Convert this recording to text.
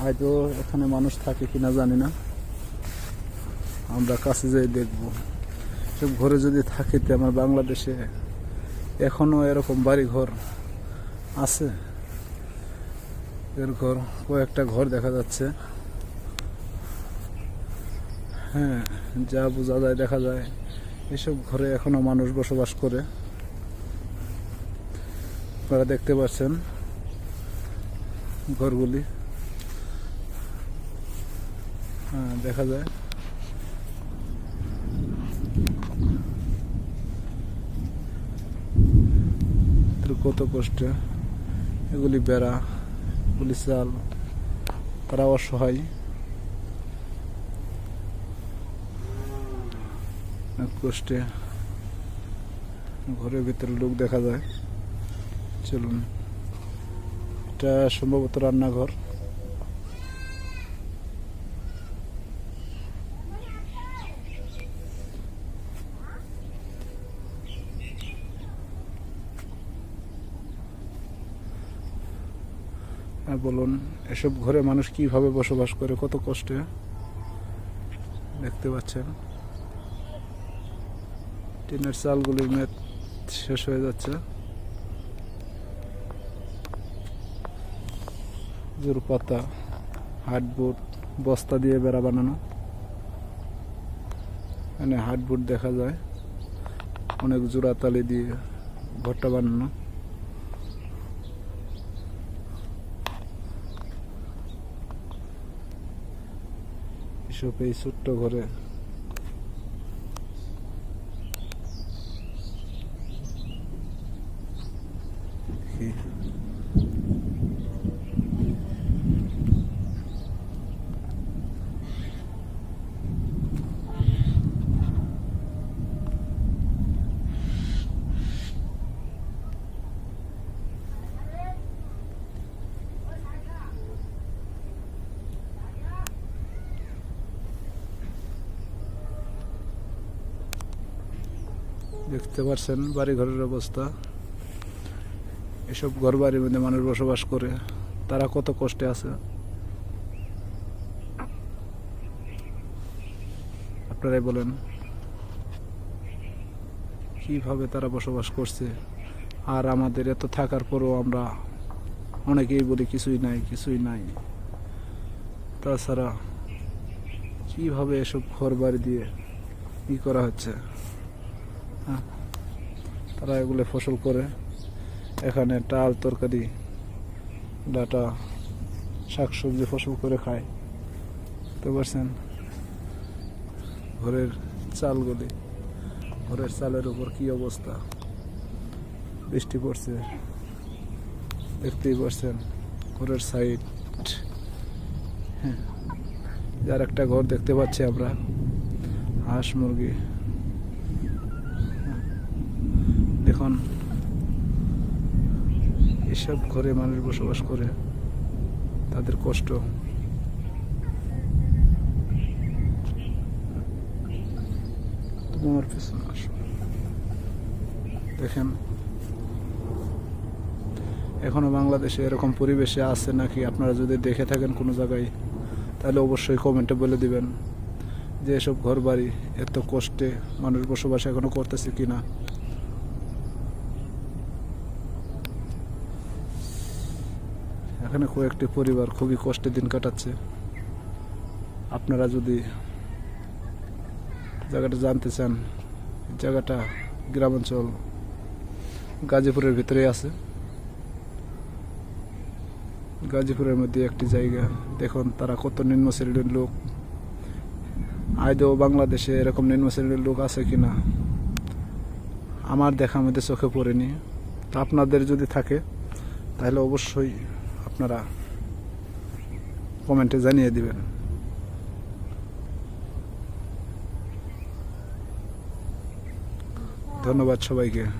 হয়তো এখানে মানুষ থাকে কিনা জানি না। আমরা কাছে যাই দেখব। সব ঘরে যদি থাকে তো আমার বাংলাদেশে এখনও এরকম বাড়ি ঘর আছে। এর ঘর, কয়েকটা ঘর দেখা যাচ্ছে। হ্যাঁ যা বোঝা যায়, দেখা যায়। এসব ঘরে এখনও মানুষ বসবাস করে। আপনারা দেখতে পাচ্ছেন ঘরগুলি। হ্যাঁ দেখা যায়। কত কষ্টে। এগুলি বেড়া এগুলি চাল তারা অসহায়। কষ্টে। ঘরের ভিতরে লোক দেখা যায়। চলুন। এটা সম্ভবত রান্নাঘর। বলুন, এসব ঘরে মানুষ কীভাবে বসবাস করে, কত কষ্টে? দেখতে পাচ্ছেন। টিনের চালগুলির মেদ শেষ হয়ে যাচ্ছে। জোর পাতা হার্ডবোর্ড বস্তা দিয়ে বেড়া বানানো। এখানে হার্ডবোর্ড দেখা যায়। অনেক জোড়া তালি দিয়ে ঘরটা বানানো। এসব এই ছোট্ট ঘরে কি দেখতে পারছেন বাড়ি ঘরের অবস্থা। এসব ঘর বাড়ির মধ্যে মানুষ বসবাস করে। তারা কত কষ্টে আছে। আপনারাই বলেন, কীভাবে তারা বসবাস করছে? আর আমাদের এত থাকার পরেও আমরা অনেকেই বলি কিছুই নাই কিছুই নাই। তাছাড়া কীভাবে এসব ঘর বাড়ি দিয়ে ই করা হচ্ছে? তারা এগুলো ফসল করে। এখানে ডাল তরকারি, ডাটা, শাকসবজি ফসল করে খায়। বুঝতে পারছেন? ঘরের চালগুলি, ঘরের চালের উপর কি অবস্থা? বৃষ্টি পড়ছে। দেখতেই পারছেন, ঘরের সাইড হ্যাঁ যার একটা ঘর দেখতে পাচ্ছি আমরা, হাঁস মুরগি। দেখুন এসব ঘরে মানুষ বসবাস করে, তাদের কষ্ট। তুমি আমার পেছনে আসো। দেখেন, এখনও বাংলাদেশে এরকম পরিবেশে আছে নাকি? আপনারা যদি দেখে থাকেন কোনো জায়গায়, তাহলে অবশ্যই কমেন্টে বলে দিবেন যে এসব ঘর বাড়ি এত কষ্টে মানুষ বসবাস এখনও করতেছে কিনা। এখানে কয়েকটি পরিবার খুবই কষ্টে দিন কাটাচ্ছে। আপনারা যদি জায়গাটা জানতে চান জায়গাটা গ্রামাঞ্চল গাজীপুরের ভিতরেই আছে। গাজীপুরের মধ্যে একটি জায়গা, দেখুন তারা কত নিম্ন শ্রেণির লোক। আদৌ বাংলাদেশে এরকম নিম্ন শ্রেণির লোক আছে কিনা? আমার দেখা মধ্যে চোখে পড়েনি। তা আপনাদের যদি থাকে, তাহলে অবশ্যই আপনারা কমেন্টে জানিয়ে দিবেন। ধন্যবাদ সবাইকে।